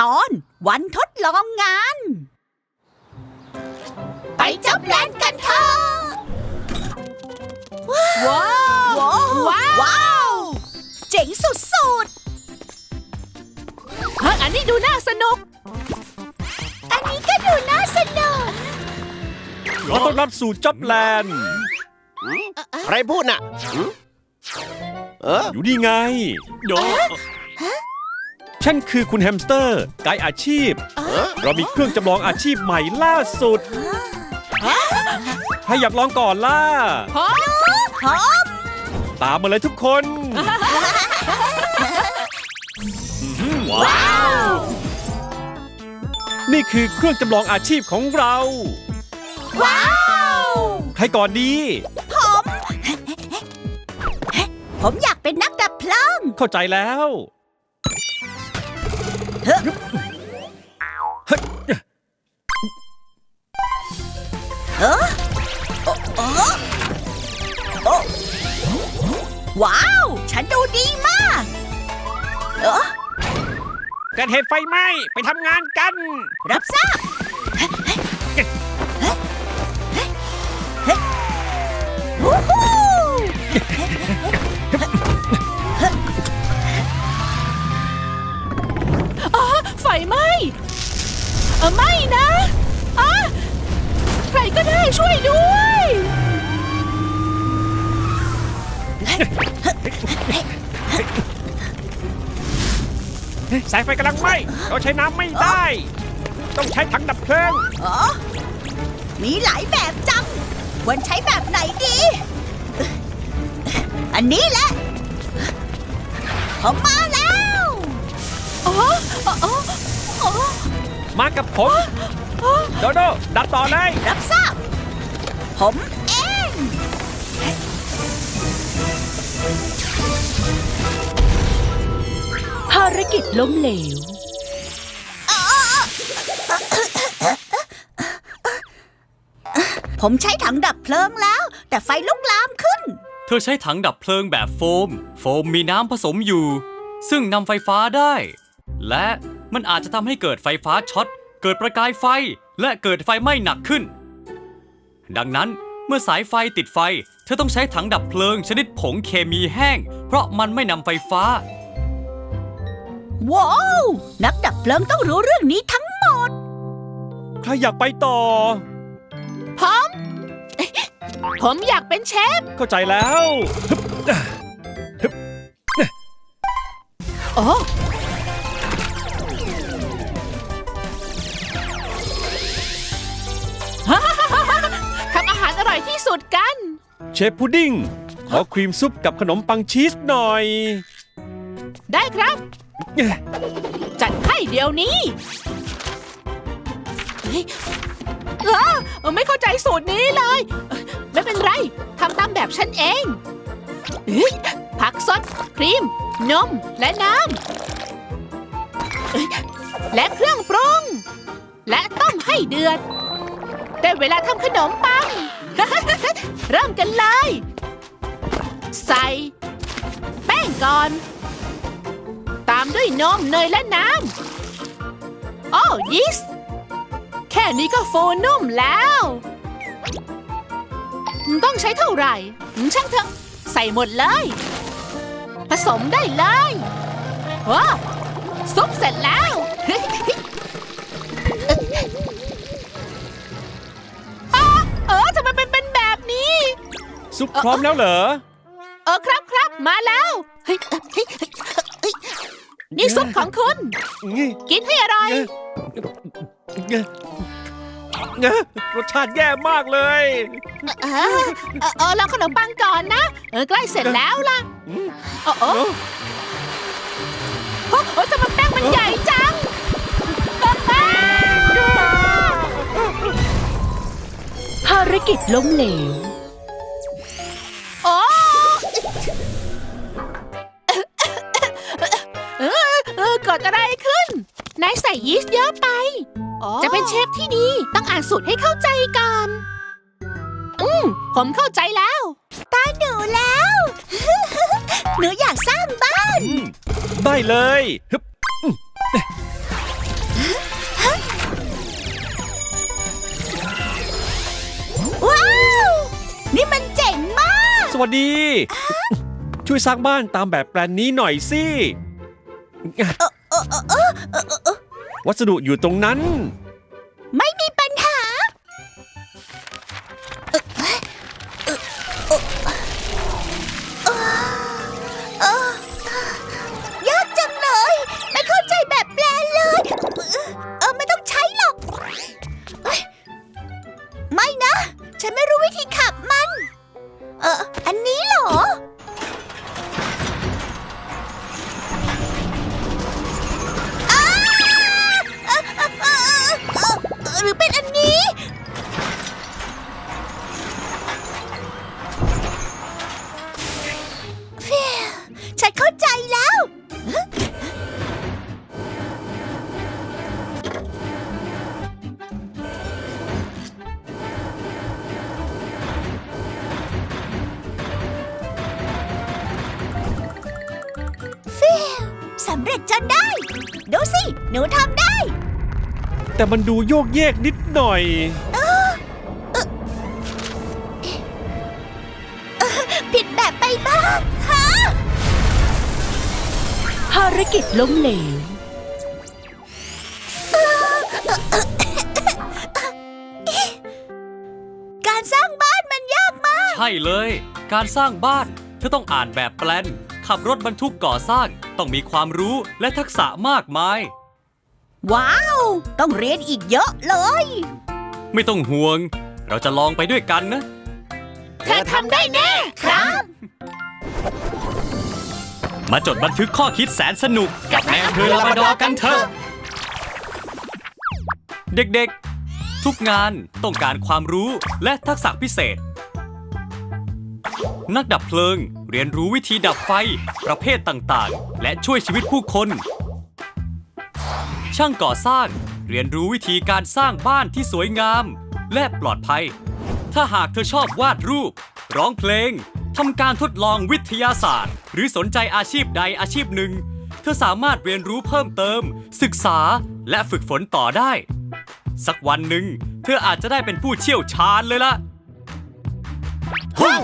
ตอนวันทดลองงาน ไปจับแลนกันเถอะว้าวว้าวว้าวว้าวเจ๋งสุดเฮ้ยอันนี้ดูน่าสนุกๆอันนี้ก็ดูน่าสนุก ขอต้อนรับสู่จ็อบแลนด์ใครพูดน่ะหืมเอออยู่นี่ไงโด ฉันคือคุณแฮมสเตอร์ ไกด์อาชีพ เรามีเครื่องจำลองอาชีพใหม่ล่าสุดใครอยากลองก่อนล่ะ พร้อมพร้อมตามมาเลยทุกคน ว้าว นี่คือเครื่องจำลองอาชีพของเรา ว้าว ใครก่อนดี ผม ผมอยากเป็นนักดับเพลิง เข้าใจแล้ว เออโอ้โอ้โอ้ว้าว ฉันดูดีมาก เออเกิดเหตุไฟไหม้ ไปทำงานกัน รับทราบ รก็ได้ช่วยด้วย สายไฟกำลังไหม้เราใช้น้ำไม่ได้ ต้องใช้ถังดับเพลิง อ๋อ มีหลายแบบจังควรใช้แบบไหนดี อันนี้แหละผมมาแล้ว อ๋อ อ๋อ อ๋ออ๋อมากับผม โดโดดับต่อเลย รับทราบ ผมเอง ภารกิจล้มเหลว ผมใช้ถังดับเพลิงแล้ว แต่ไฟลุกลามขึ้น เธอใช้ถังดับเพลิงแบบโฟม โฟมมีน้ำผสมอยู่ ซึ่งนำไฟฟ้าได้ และมันอาจจะทำให้เกิดไฟฟ้าช็อต เกิดประกายไฟและเกิดไฟไหม้หนักขึ้น ดังนั้นเมื่อสายไฟติดไฟ เธอต้องใช้ถังดับเพลิงชนิดผงเคมีแห้ง เพราะมันไม่นำไฟฟ้า ว้าว นักดับเพลิงต้องรู้เรื่องนี้ทั้งหมด ใครอยากไปต่อพร้อมผมอยากเป็นเชฟ เข้าใจแล้ว โอ้ สุดกัน เชฟพุดดิ้ง ขอครีมซุปกับขนมปังชีสหน่อย ได้ครับ จัดให้เดี๋ยวนี้เฮ้ยเอ้อไม่เข้าใจสูตรนี้เลย ไม่เป็นไรทำตามแบบฉันเองเฮ้ยผักสด ครีม นม และน้ำเอ้ยและเครื่องปรุง และต้มให้เดือด ได้เวลาทำขนมปัง เริ่มกันเลย ใส่ แป้งก่อน ตามด้วยนมเนยและน้ำ โอ้ยิส แค่นี้ก็โฟนุ่มแล้ว ต้องใช้เท่าไหร่ ช่างเถอะ ใส่หมดเลย ผสมได้เลยว้าซุปเสร็จแล้ว ซุปพร้อมแล้วเหรอ เออครับครับมาแล้วเฮ้ยเฮ้ยเฮ้ยเฮ้ยนี่ซุปของคุณ งี้กินให้อร่อย เงะเงะรสชาติแย่มากเลยเออเออเออลองขนมปังก่อนนะ เออใกล้เสร็จแล้วล่ะโอ้โอ้โอ้โอ้ทำไมแป้งมันใหญ่จังอ้าภารกิจล้มเหลว เกิดอะไรขึ้น นายใส่ยีสต์เยอะไป จะเป็นเชฟที่ดีต้องอ่านสูตรให้เข้าใจก่อน อืม ผมเข้าใจแล้ว ตาหนูแล้ว หนูอยากสร้างบ้าน ได้เลยว้าว นี่มันเจ๋งมาก สวัสดี ช่วยสร้างบ้านตามแบบแปลนนี้หน่อยสิ วัสดุอยู่ตรงนั้น หรือเป็นอันนี้ฟิวฉันเข้าใจแล้ว ฟิวสำเร็จจนได้ ดูสิ หนูทำได้ แต่มันดูโยกเยกนิดหน่อย ผิดแบบไปบ้างฮะภารกิจล้มเหลว การสร้างบ้านมันยากมาก ใช่เลย การสร้างบ้านเธอต้องอ่านแบบแปลน ขับรถบรรทุกก่อสร้าง ต้องมีความรู้และทักษะมากมาย ว้าว ต้องเรียนอีกเยอะเลย ไม่ต้องห่วง เราจะลองไปด้วยกันนะ เธอทำได้แน่ครับ มาจดบันทึกข้อคิดแสนสนุก กับนายอำเภอลาบราดอร์กันเถอะ เด็กๆ ทุกงานต้องการความรู้และทักษะพิเศษ นักดับเพลิงเรียนรู้วิธีดับไฟ ประเภทต่างๆ และช่วยชีวิตผู้คน ช่างก่อสร้าง เรียนรู้วิธีการสร้างบ้านที่สวยงาม และปลอดภัย ถ้าหากเธอชอบวาดรูป ร้องเพลงทำการทดลองวิทยาศาสตร์ หรือสนใจอาชีพใดอาชีพหนึ่ง เธอสามารถเรียนรู้เพิ่มเติม ศึกษาและฝึกฝนต่อได้ สักวันหนึ่ง เธออาจจะได้เป็นผู้เชี่ยวชาญเลยล่ะฮึ่ม